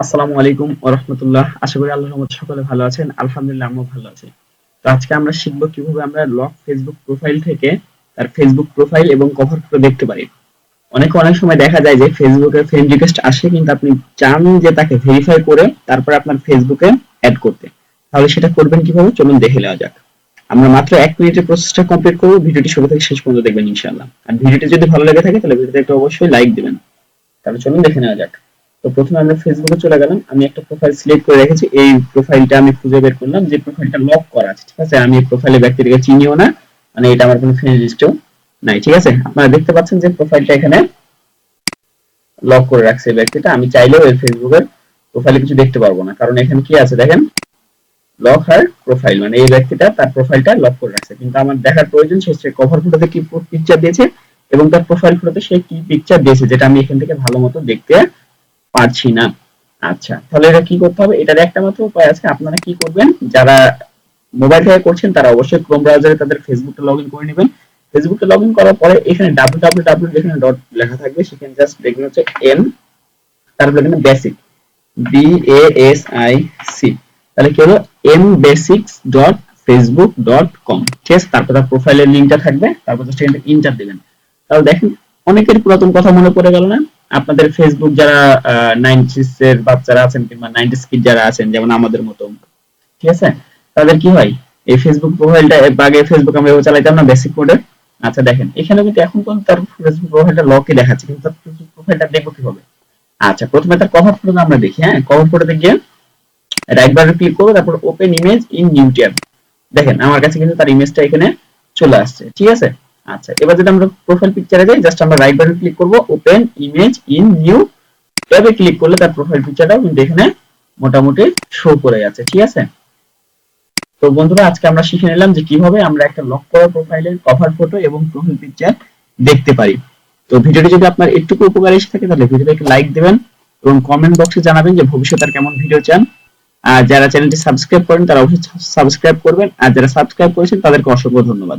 আসসালামু আলাইকুম রাহমাতুল্লাহ। আশা করি আল্লাহর রহমতে সকলে ভালো আছেন। আলহামদুলিল্লাহ, আমিও ভালো আছি। তো আজকে আমরা শিখব কীভাবে আমরা লক ফেসবুক প্রোফাইল থেকে তার ফেসবুক প্রোফাইল এবং কভার ফটো দেখতে পারি। অনেক অনেক সময় দেখা যায় যে ফেসবুকে ফ্রেন্ড রিকোয়েস্ট আসে, কিন্তু আপনি চান যে তাকে ভেরিফাই করে তারপর আপনার ফেসবুকে অ্যাড করতে। তাহলে সেটা করবেন কীভাবে? চলুন দেখে নেওয়া যাক। আমরা মাত্র এক মিনিটের প্রসেসটা কমপ্লিট করব। ভিডিওটি শুরু থেকে শেষ পর্যন্ত দেখবেন ইনশাআল্লাহ। আর ভিডিওটি যদি ভালো লেগে থাকে, তাহলে ভিডিওতে একটা অবশ্যই লাইক দিবেন। তাহলে চলুন দেখে নেওয়া যাক। তো প্রথমে আমরা ফেসবুকে চলে গেলাম। আমি একটা প্রোফাইল সিলেক্ট করে রেখেছি। এই প্রোফাইলটা আমি খুঁজে বের করলাম যে প্রোফাইলটা লক করা আছে, ঠিক আছে? আমি এই প্রোফাইলে ব্যক্তিটাকে চিনিও না মানে এটা আমার কোনো ফ্রেন্ড লিস্টেও নাই, ঠিক আছে? আপনারা দেখতে পাচ্ছেন যে প্রোফাইলটা এখানে লক করে রাখছে ব্যক্তিটা। আমি চাইলেও এই ফেসবুকের প্রোফাইলে কিছু দেখতে পারব না, কারণ এখানে কি আছে দেখেন? লক হার প্রোফাইল মানে এই ব্যক্তিটা তার প্রোফাইলটা লক করে রাখছে। কিন্তু আমার দেখার প্রয়োজন, সে কভার ফটোতে কি পিকচার দিয়েছে এবং তার প্রোফাইল ফটোতে সে কি পিকচার দিয়েছে, যেটা আমি এখান থেকে ভালো মতো দেখতে পারছি না। আচ্ছা তাহলে এটা কি করতে হবে? এটার একটা মাত্র উপায় আছে। আপনারা কি করবেন? যারা মোবাইল থেকে করছেন, তারা অবশ্যই ক্রোম ব্রাউজারে তাদের ফেসবুকটা লগইন করে নেবেন। ফেসবুকে লগইন করার পরে এখানে www যেখানে ডট লেখা থাকবে। সেখানে জাস্ট দেখবেন হচ্ছে এম তারপর এখানে basic B A S I C তাহলে কি হলো? M basics dot Facebook dot com ঠিক আছে? তারপর তার প্রোফাইলের লিঙ্কটা থাকবে। তারপর জাস্ট এখানে ইন্টার দিবেন। তাহলে দেখেন, অনেকের পুরাতন কথা মনে পড়ে গেল না? আপনাদের ফেসবুক যারা নাইনটিস এর বাচ্চারা আছেন কিংবা নাইনটিস কিড যারা আছেন, যেমন আমাদের মতো, ঠিক আছে? তাদের কি হয়? এই ফেসবুক প্রোফাইলটা আগে ফেসবুক আমরা চালাইতাম না বেসিক কোডে আচ্ছা দেখেন, এখানে কিন্তু এখন পর্যন্ত তার ফেসবুক প্রোফাইলটা লকই দেখাচ্ছে, কিন্তু তার ফেসবুক প্রোফাইলটা দেখব কীভাবে? আচ্ছা প্রথমে তার কভার ফটো আমরা দেখি হ্যাঁ? কভার ফটোতে গিয়ে রাইট বাটন ক্লিক করব, তারপর open image in new tab দেখেন, আমার কাছে কিন্তু তার ইমেজটা এখানে চলে আসছে, ঠিক আছে? আচ্ছা এবার যদি আমরা প্রোফাইল পিকচারে যাই জাস্ট আমরা রাইট বাটন ক্লিক করব ওপেন ইমেজ ইন নিউ ট্যাবে ক্লিক করলে তার প্রোফাইল পিকচারটাও কিন্তু এখানে মোটামুটি শো করে যাচ্ছে, ঠিক আছে? তো বন্ধুরা, আজকে আমরা শিখে নিলাম যে কীভাবে আমরা একটা লক করা প্রোফাইলের কভার ফটো এবং প্রোফাইল পিকচার দেখতে পারি। তো ভিডিওটি যদি আপনার একটুকু উপকার থাকে, তাহলে ভিডিওটাকে লাইক দিবেন এবং কমেন্ট বক্সে জানাবেন যে ভবিষ্যতে কেমন ভিডিও চান। আর যারা চ্যানেলটি সাবস্ক্রাইব করেন, তারা অবশ্যই সাবস্ক্রাইব করবেন। আর যারা সাবস্ক্রাইব করেছেন, তাদেরকে অসংখ্য ধন্যবাদ।